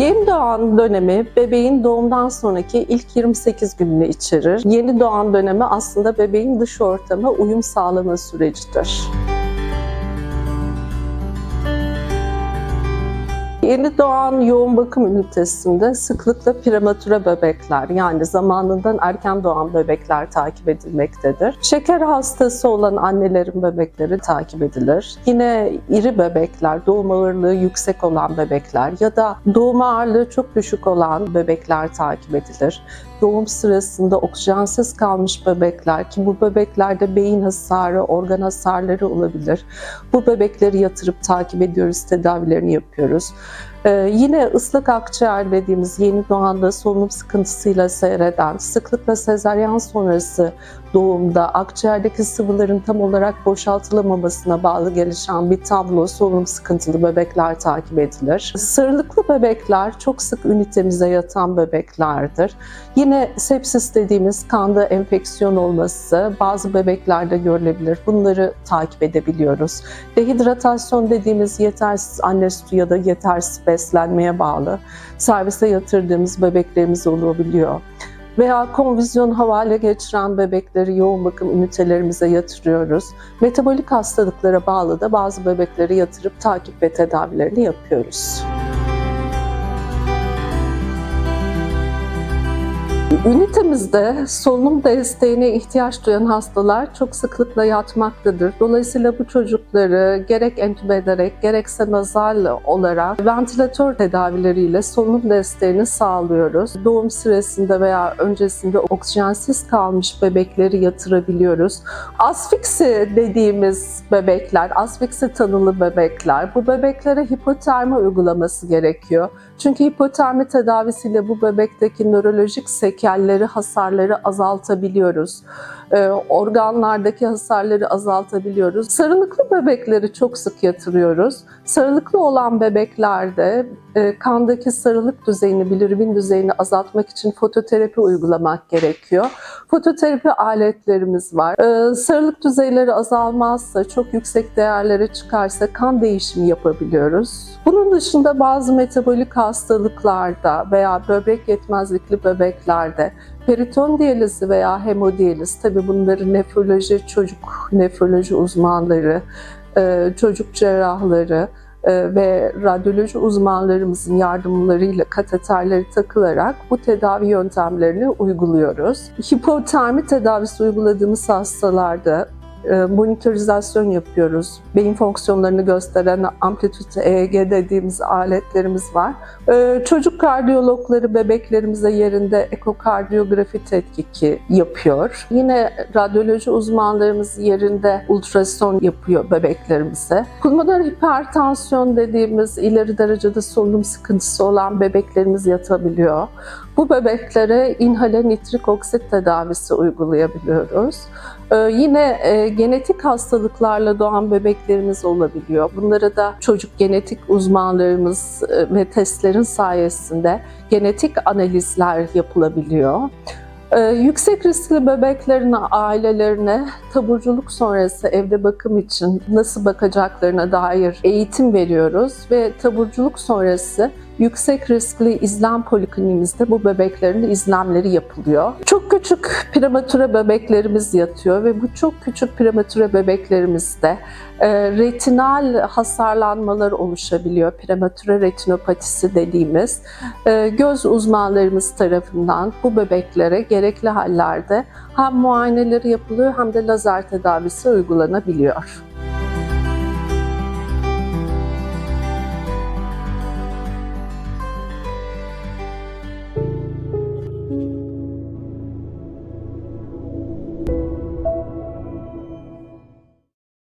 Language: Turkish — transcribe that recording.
Yeni doğan dönemi bebeğin doğumdan sonraki ilk 28 gününü içerir. Yeni doğan dönemi aslında bebeğin dış ortama uyum sağlama sürecidir. Yeni doğan yoğun bakım ünitesinde sıklıkla prematüre bebekler yani zamanından erken doğan bebekler takip edilmektedir. Şeker hastası olan annelerin bebekleri takip edilir. Yine iri bebekler, doğum ağırlığı yüksek olan bebekler ya da doğum ağırlığı çok düşük olan bebekler takip edilir. Doğum sırasında oksijensiz kalmış bebekler ki bu bebeklerde beyin hasarı, organ hasarları olabilir. Bu bebekleri yatırıp takip ediyoruz, tedavilerini yapıyoruz. Ee, yine ıslak akciğer dediğimiz yeni doğanda solunum sıkıntısıyla seyreden, sıklıkla sezaryen sonrası doğumda akciğerdeki sıvıların tam olarak boşaltılamamasına bağlı gelişen bir tablo solunum sıkıntılı bebekler takip edilir. Sarılıklı bebekler çok sık ünitemize yatan bebeklerdir. Yine sepsis dediğimiz kanda enfeksiyon olması bazı bebeklerde görülebilir. Bunları takip edebiliyoruz. Dehidratasyon dediğimiz yetersiz anne sütü ya da yetersiz beslenmeye bağlı servise yatırdığımız bebeklerimiz olabiliyor. Veya konvizyon havale geçiren bebekleri yoğun bakım ünitelerimize yatırıyoruz. Metabolik hastalıklara bağlı da bazı bebekleri yatırıp takip ve tedavilerini yapıyoruz. Ünitemizde solunum desteğine ihtiyaç duyan hastalar çok sıklıkla yatmaktadır. Dolayısıyla bu çocukları gerek entübe ederek gerekse nazal olarak ventilatör tedavileriyle solunum desteğini sağlıyoruz. Doğum sırasında veya öncesinde oksijensiz kalmış bebekleri yatırabiliyoruz. Asfiksi dediğimiz bebekler, asfiksi tanılı bebekler, bu bebeklere hipotermi uygulaması gerekiyor. Çünkü hipotermi tedavisiyle bu bebekteki nörolojik sekelleri, hasarları azaltabiliyoruz. Ee, organlardaki hasarları azaltabiliyoruz. Sarılıklı bebekleri çok sık yatırıyoruz. Sarılıklı olan bebeklerde e, kandaki sarılık düzeyini, bilirubin düzeyini azaltmak için fototerapi uygulamak gerekiyor. Fototerapi aletlerimiz var. Ee, sarılık düzeyleri azalmazsa, çok yüksek değerlere çıkarsa kan değişimi yapabiliyoruz. Bunun dışında bazı metabolik hastalıklarda veya böbrek yetmezlikli bebeklerde periton diyalizi veya hemodiyaliz, tabii bunları nefroloji, çocuk nefroloji uzmanları, e, çocuk cerrahları e, ve radyoloji uzmanlarımızın yardımlarıyla kateterleri takılarak bu tedavi yöntemlerini uyguluyoruz. Hipotermi tedavisi uyguladığımız hastalarda monitorizasyon yapıyoruz. Beyin fonksiyonlarını gösteren amplitüt EEG dediğimiz aletlerimiz var. E, Çocuk kardiyologları bebeklerimize yerinde ekokardiyografi tetkiki yapıyor. Yine radyoloji uzmanlarımız yerinde ultrason yapıyor bebeklerimize. Pulmoner hipertansiyon dediğimiz ileri derecede solunum sıkıntısı olan bebeklerimiz yatabiliyor. Bu bebeklere inhale nitrik oksit tedavisi uygulayabiliyoruz. Ee, yine e, genetik hastalıklarla doğan bebeklerimiz olabiliyor. Bunlara da çocuk genetik uzmanlarımız e, ve testlerin sayesinde genetik analizler yapılabiliyor. Ee, yüksek riskli bebeklerin ailelerine taburculuk sonrası evde bakım için nasıl bakacaklarına dair eğitim veriyoruz ve taburculuk sonrası yüksek riskli izlem polikliniğimizde bu bebeklerin izlemleri yapılıyor. Çok küçük prematüre bebeklerimiz yatıyor ve bu çok küçük prematüre bebeklerimizde e, retinal hasarlanmalar oluşabiliyor. Prematüre retinopatisi dediğimiz e, göz uzmanlarımız tarafından bu bebeklere gerekli hallerde hem muayeneleri yapılıyor hem de lazer tedavisi uygulanabiliyor.